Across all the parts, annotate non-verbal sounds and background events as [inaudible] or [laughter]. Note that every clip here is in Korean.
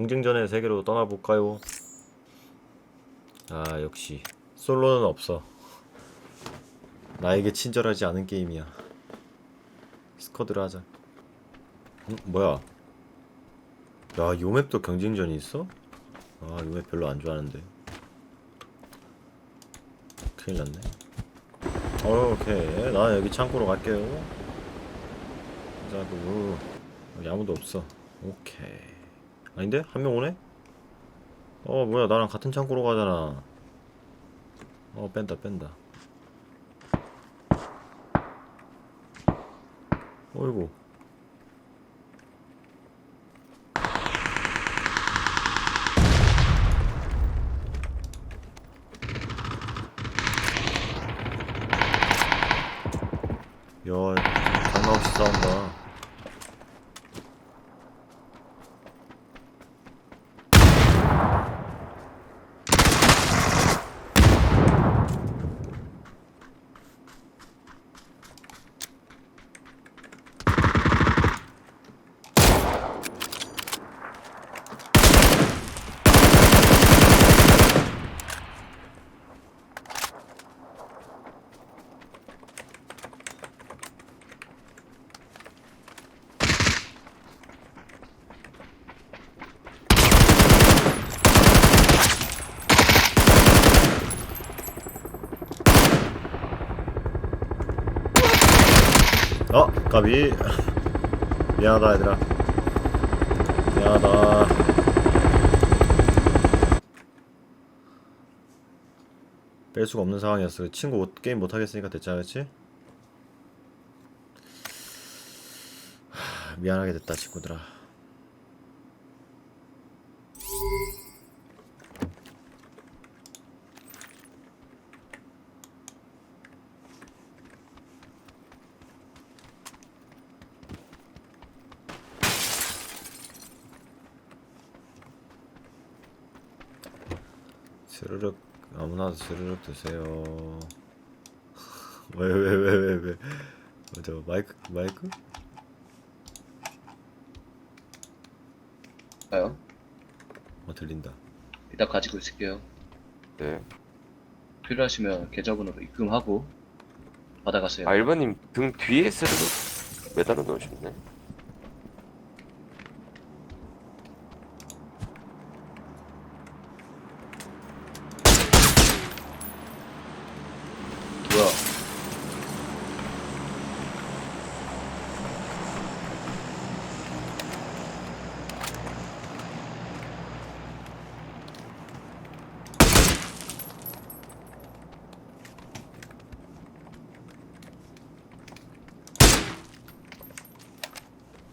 경쟁전의 세계로 떠나볼까요? 아 역시. 솔로는 없어. 나에게 친절하지 않은 게임이야. 스쿼드를 하자. 음, 뭐야? 야 요맵도 경쟁전이 있어? 아 요맵 별로 안 좋아하는데. 큰일 났네. 어, 오케이. 나 여기 창고로 갈게요. 자그 여기 아무도 없어. 오케이 아닌데? 한 명 오네? 어 뭐야. 나랑 같은 창고로 가잖아. 어 뺀다 뺀다. 어이구. 야 장난 없이 싸운다 어 까비 미안하다 얘들아. 미안하다. 뺄 수가 없는 상황이었어. 친구 못, 게임 못하겠으니까 됐잖아 그치? 하, 미안하게 됐다 친구들아 스르륵 아무나 스르륵 드세요 왜 왜 왜 왜왜 어, 저 마이크 마이크? 가요. 어 들린다 이따 가지고 있을게요. 네. 필요하시면 계좌번호로 입금하고 받아가세요. 아, 1번님 등 뒤에 스르륵 매달아 놓으셨네. 뭐야?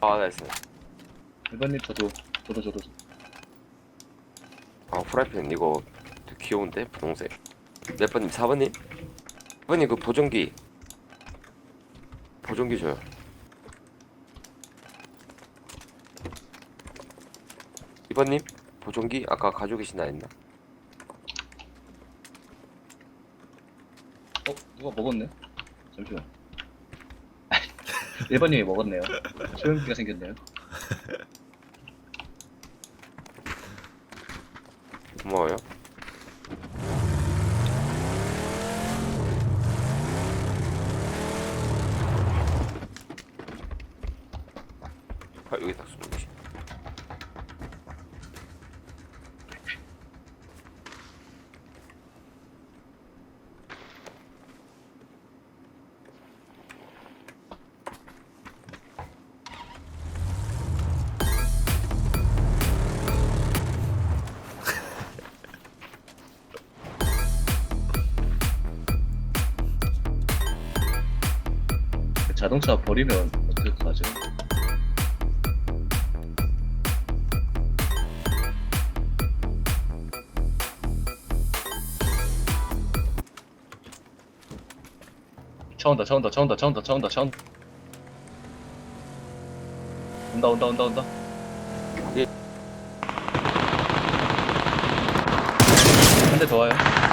아, 나이스. 1번님 저도 저도 저도 아, 프라이팬 이거 되게 귀여운데? 분홍색. 몇 번님? 4번님? 4번님 그 보정기. 보정기 줘요. 이번님 보정기 아까 가지고 계신다 했나? 어 누가 먹었네? 잠시만. 1번님이 먹었네요. 소용기가 생겼네요. 고마워요. 자동차 버리면 가죠? 차 온다 차 온다 차 온다 차 온다 차 온다 차 온다 온다 온다 온다 온다 예. 한 대 더 와요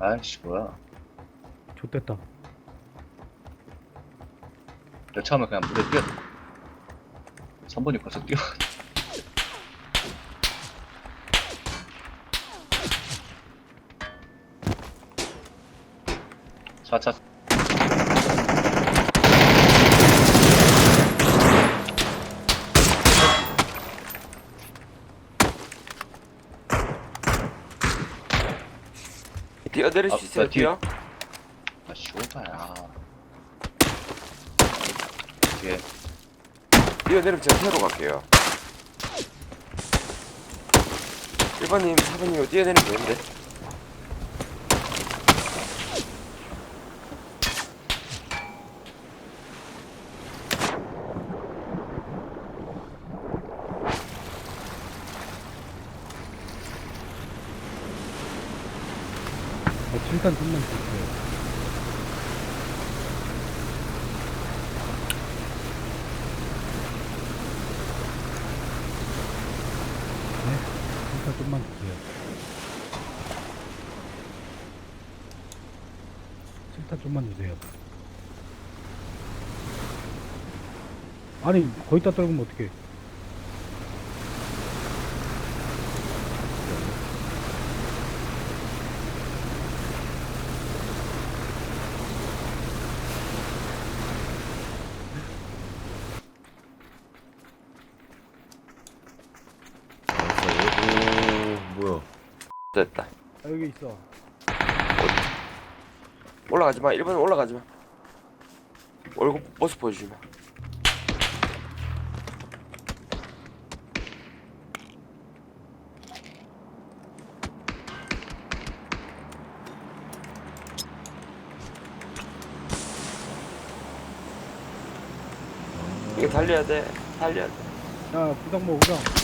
아이씨 뭐야. 좋됐다. 여차하면 그냥 물에 뛰어. 3번이 벌써 뛰어. [laughs] 차차 뛰어내릴 아, 수 있어요 뛰어? 아 쇼바야. 뒤에. 뛰어내리면 제가 태우러 갈게요. 1번님 4번님 뛰어내리면 되는데 어, 칠단 좀만 주세요. 네, 칠단 좀만 주세요. 칠단 좀만 주세요. 아니, 거기다 떨구면 어떡해. 오 뭐야 됐다. 아, 여기 있어. 올라가지 마. 1번 올라가지 마. 얼굴 모습 보여주지 마. 이거 달려야 돼. 달려야 돼. 야, 부당 뭐, 부당.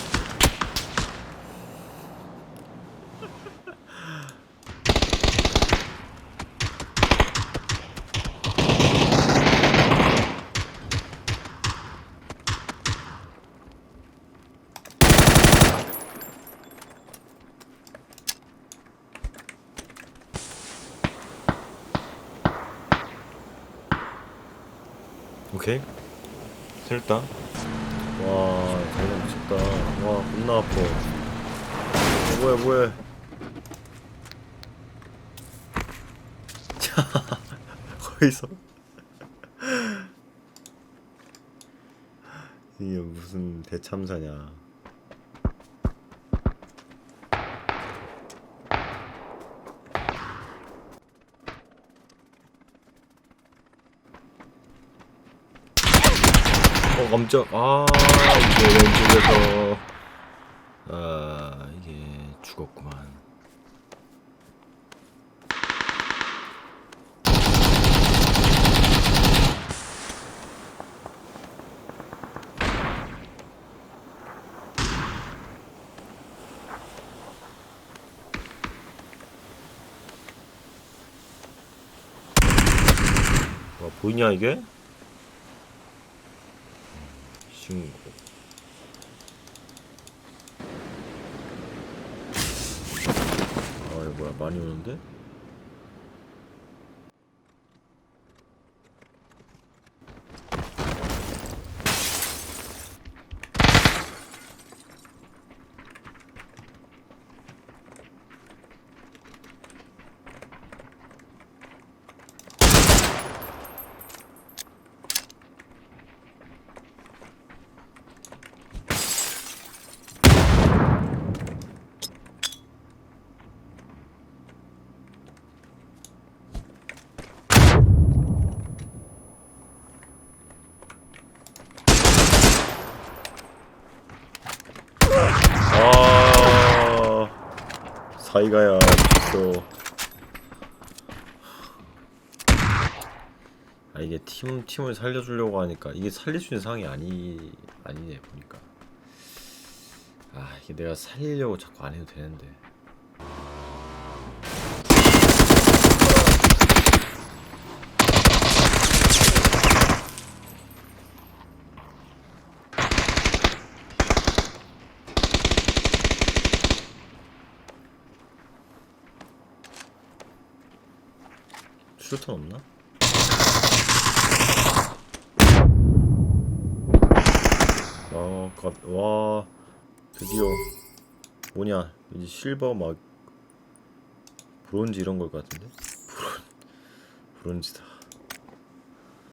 오케이. 슬다. 와 장난 미쳤다. 와 겁나 아파. 어, 뭐야 뭐야 자 [laughs] 거기서. 이게 무슨 대참사냐 어 깜짝 아 이게 왼쪽에서 아 이게 죽었구만 와 보이냐 이게? 신고 아 이거 뭐야 많이 오는데? 아 사이가야 미쳤어 아 이게 팀 팀을 살려주려고 하니까 이게 살릴 수 있는 상황이 아니 아니네 보니까. 아 이게 내가 살리려고 자꾸 안 해도 되는데 수류탄 없나? 아, 가, 와, 드디어 뭐냐? 이제 실버 막 브론즈 이런 걸 같은데? 브론, 브론즈다.